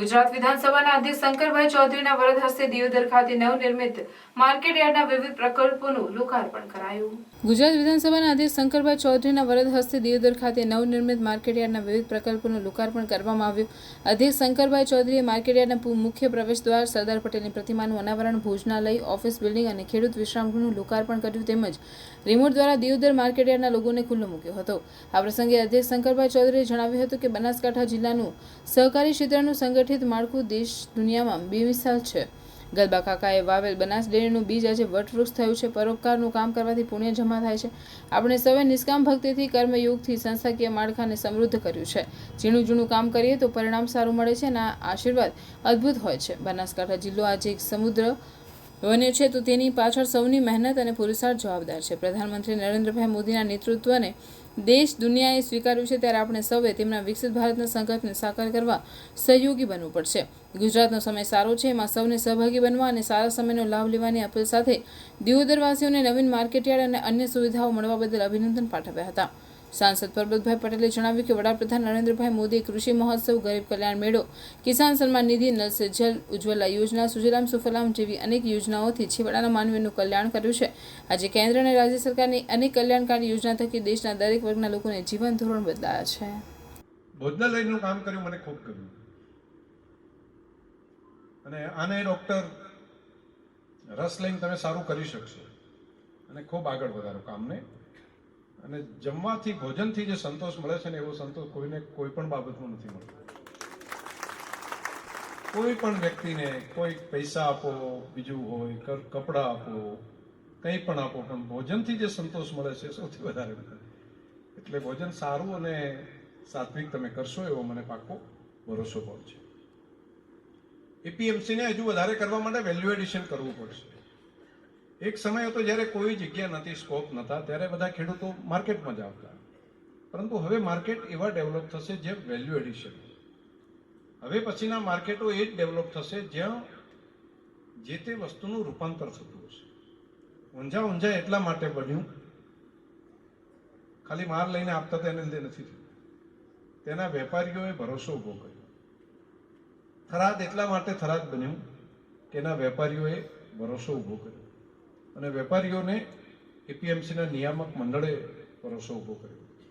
ગુજરાત વિધાનસભાના અધ્યક્ષ શંકરભાઈ ચૌધરીના વરદ હસ્તે દિયોદર ખાતે નવનિર્મિત માર્કેટ યાર્ડના વિવિધ પ્રકલ્પોનું લોકાર્પણ કરાયું. ગુજરાત વિધાનસભાના અધ્યક્ષ શંકરભાઈ ચૌધરીના વરદ હસ્તે દિયોદર ખાતે નવનિર્મિત માર્કેટ યાર્ડના વિવિધ પ્રકલ્પોનું લોકાર્પણ કરવામાં આવ્યું. અધ્યક્ષ શંકરભાઈ ચૌધરીએ માર્કેટ યાર્ડના મુખ્ય પ્રવેશદ્વાર સરદાર પટેલની પ્રતિમાનું અનાવરણ, ભોજનાલય, ઓફિસ બિલ્ડિંગ અને ખેડૂત વિશ્રામગૃહનું લોકાર્પણ કર્યું તેમજ રિમોટ દ્વારા દિયોદર માર્કેટ યાર્ડના લોગોને ખુલ્લો મૂક્યો હતો. આ પ્રસંગે અધ્યક્ષ શંકરભાઈ ચૌધરીએ જણાવ્યું હતું કે બનાસકાંઠા જિલ્લાનું સહકારી ક્ષેત્રનું સંગઠિત માળખું દેશ દુનિયામાં બેમિસાલ છે. ગલબા કાકાએ વાવેલ બનાસ ડેરીનું બીજ આજે વટવૃક્ષ થયું છે. પરોપકારનું કામ કરવાથી પુણ્ય જમા થાય છે. આપણે સૌએ નિષ્કામ ભક્તિથી, કર્મયુગથી સંસ્થાકીય માળખાને સમૃદ્ધ કર્યું છે. ઝીણું ઝીણું કામ કરીએ તો પરિણામ સારું મળે છે અને આશીર્વાદ અદ્ભુત હોય છે. બનાસકાંઠા જિલ્લો આજે એક સમુદ્ર બન્યો છે તો તેની પાછળ સૌની મહેનત અને પુરુષાર્થ જવાબદાર છે. પ્રધાનમંત્રી નરેન્દ્રભાઈ મોદીના નેતૃત્વને દેશ દુનિયાએ સ્વીકાર્યું છે ત્યારે આપણે સૌએ તેમના વિકસિત ભારતના સંકલ્પને સાકાર કરવા સહયોગી બનવું પડશે. ગુજરાતનો સમય સારો છે, એમાં સૌને સહભાગી બનવા અને સારા સમયનો લાભ લેવાની અપીલ સાથે દિયોદરવાસીઓને નવીન માર્કેટયાર્ડ અને અન્ય સુવિધાઓ મળવા બદલ અભિનંદન પાઠવ્યા હતા. સાંસદ પરબતભાઈ પટેલે જણાવ્યું કે વડાપ્રધાન નરેન્દ્રભાઈ મોદીએ કૃષિ મહોત્સવ, ગરીબ કલ્યાણ મેળો, કિસાન સન્માન નિધિ નલ જલ ઉજ્જવલા યોજના, સુજલામ સુફલામ જેવી અનેક યોજનાઓથી છેવાડાના માનવીનું કલ્યાણ કર્યું છે. આજે કેન્દ્ર અને રાજ્ય સરકારની અનેક કલ્યાણકારી યોજના થકી દેશના દરેક વર્ગના લોકોને જીવન ધોરણ બદલાયા છે. ભોજનાલયનું કામ કર્યું, મને ખૂબ ગમ્યું. અને આને ડૉક્ટર રસ લઈને તમે સારું કરી શકશો. અને ખૂબ આગળ વધારો કામને. અને જમવાથી, ભોજનથી જે સંતોષ મળે છે ને, એવો સંતોષ કોઈને, કોઈ પણ બાબતમાં નથી મળતો. કોઈ પણ વ્યક્તિને કોઈ પૈસા આપો, બીજું હોય કપડાં આપો, કંઈ પણ આપો, પણ ભોજનથી જે સંતોષ મળે છે સૌથી વધારે એટલે ભોજન સારું અને સાત્વિક તમે કરશો એવો મને પાકો ભરોસો પણ છે. એપીએમસીને હજુ વધારે કરવા માટે વેલ્યુ એડિશન કરવું પડશે. એક સમય હતો જ્યારે કોઈ જગ્યા નથી સ્કોપ નહોતા, ત્યારે બધા ખેડૂતો માર્કેટમાં જ આવતા. પરંતુ હવે માર્કેટ એવા ડેવલપ થશે જે વેલ્યુ એડિશન હવે પછીના માર્કેટો એ જ ડેવલપ થશે જ્યાં જે તે વસ્તુનું રૂપાંતર થતું હશે. ઊંઝા ઊંઝા એટલા માટે બન્યું, ખાલી માર લઈને આપતા તો એને લીધે નથી થયું. તેના વેપારીઓએ ભરોસો ઊભો કર્યો. થરાદ એટલા માટે થરાદ બન્યું કે એના વેપારીઓએ ભરોસો ઊભો કર્યો. અને વેપારીઓને એપીએમસીના નિયામક મંડળે ભરોસો ઊભો કર્યો.